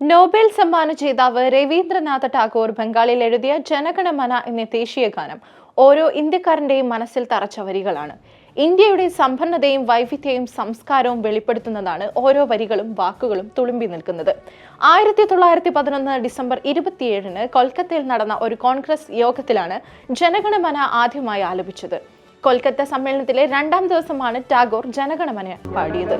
Nobel സമ്മാന ജേതാവ് രവീന്ദ്രനാഥ ടാഗോർ ബംഗാളിൽ എഴുതിയ ജനഗണമന എന്ന ദേശീയ ഗാനം ഓരോ ഇന്ത്യക്കാരന്റെയും മനസ്സിൽ തറച്ച വരികളാണ്. ഇന്ത്യയുടെ സമ്പന്നതയും വൈവിധ്യവും സംസ്കാരവും വെളിപ്പെടുത്തുന്നതാണ് ഓരോ വരികളും വാക്കുകളും തുളുമ്പി നിൽക്കുന്നത്. ആയിരത്തി തൊള്ളായിരത്തി പതിനൊന്ന് ഡിസംബർ ഇരുപത്തിയേഴിന് കൊൽക്കത്തയിൽ നടന്ന ഒരു കോൺഗ്രസ് യോഗത്തിലാണ് ജനഗണമന ആദ്യമായി ആലപിച്ചത്. കൊൽക്കത്ത സമ്മേളനത്തിലെ രണ്ടാം ദിവസമാണ് ടാഗോർ ജനഗണമന പാടിയത്.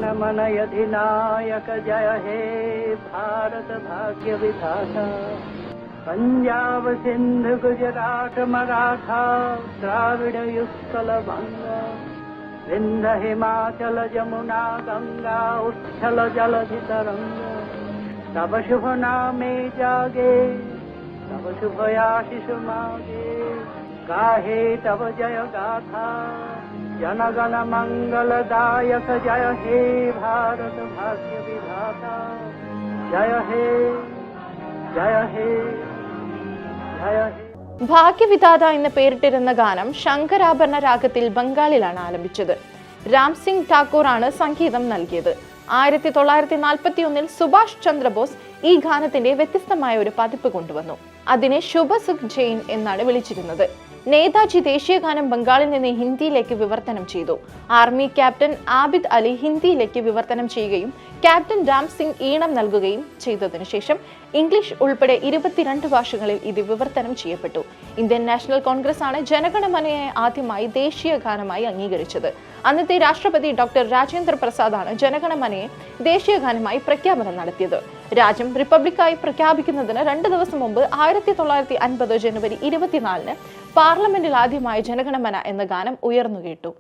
പഞ്ചാബ് സിന്ധു ഗുജറാത്ത് മറാഠ ദ്രാവിഡ യുസ്കല ഭംഗ വിന്ദ ഹിമാചല ജമുന ഗംഗ ഉച്ഛല ജലധി തരംഗ തവ ശുഭ നാമേ ജാഗേ. തവ ശുഭയാശിഷു മാഗേ तब शुभ नामे जागे तब शुभ आशीष मागे गाहे तब जय गाथा जनगण मंगलदायक जय हे भारत भाग्य विधाता जय हे जय हे जय हे ഭാഗ്യവിധാത എന്ന് പേരിട്ടിരുന്ന ഗാനം ശങ്കരാഭരണ രാഗത്തിൽ ബംഗാളിലാണ് ആലപിച്ചത് രാം സിംഗ് ഠാക്കൂർ ആണ് സംഗീതം നൽകിയത് ആയിരത്തി തൊള്ളായിരത്തി നാൽപ്പത്തി ഒന്നിൽ സുഭാഷ് ചന്ദ്രബോസ് ഈ ഗാനത്തിന്റെ വ്യത്യസ്തമായ ഒരു പതിപ്പ് കൊണ്ടുവന്നു അതിനെ ശുഭസുഖ് ജെയിൻ എന്നാണ് വിളിച്ചിരുന്നത് നേതാജി ദേശീയ ഗാനം ബംഗാളിൽ നിന്ന് ഹിന്ദിയിലേക്ക് വിവർത്തനം ചെയ്തു. ആർമി ക്യാപ്റ്റൻ ആബിദ് അലി ഹിന്ദിയിലേക്ക് വിവർത്തനം ചെയ്യുകയും ക്യാപ്റ്റൻ രാം സിംഗ് ഈണം നൽകുകയും ചെയ്തതിനു ശേഷം ഇംഗ്ലീഷ് ഉൾപ്പെടെ ഇരുപത്തിരണ്ട് ഭാഷകളിൽ ഇത് വിവർത്തനം ചെയ്യപ്പെട്ടു. ഇന്ത്യൻ നാഷണൽ കോൺഗ്രസ് ആണ് ജനഗണമനയെ ആദ്യമായി ദേശീയ ഗാനമായി അംഗീകരിച്ചത്. അന്നത്തെ രാഷ്ട്രപതി ഡോക്ടർ രാജേന്ദ്ര പ്രസാദാണ് ജനഗണമനയെ ദേശീയ ഗാനമായി പ്രഖ്യാപനം നടത്തിയത്. രാജ്യം റിപ്പബ്ലിക്കായി പ്രഖ്യാപിക്കുന്നതിന് രണ്ട് ദിവസം മുമ്പ് ആയിരത്തി തൊള്ളായിരത്തി അൻപത് ജനുവരി ഇരുപത്തിനാലിന് പാർലമെന്റിൽ ആദ്യമായി ജനഗണമന എന്ന ഗാനം ഉയർന്നു കേട്ടു.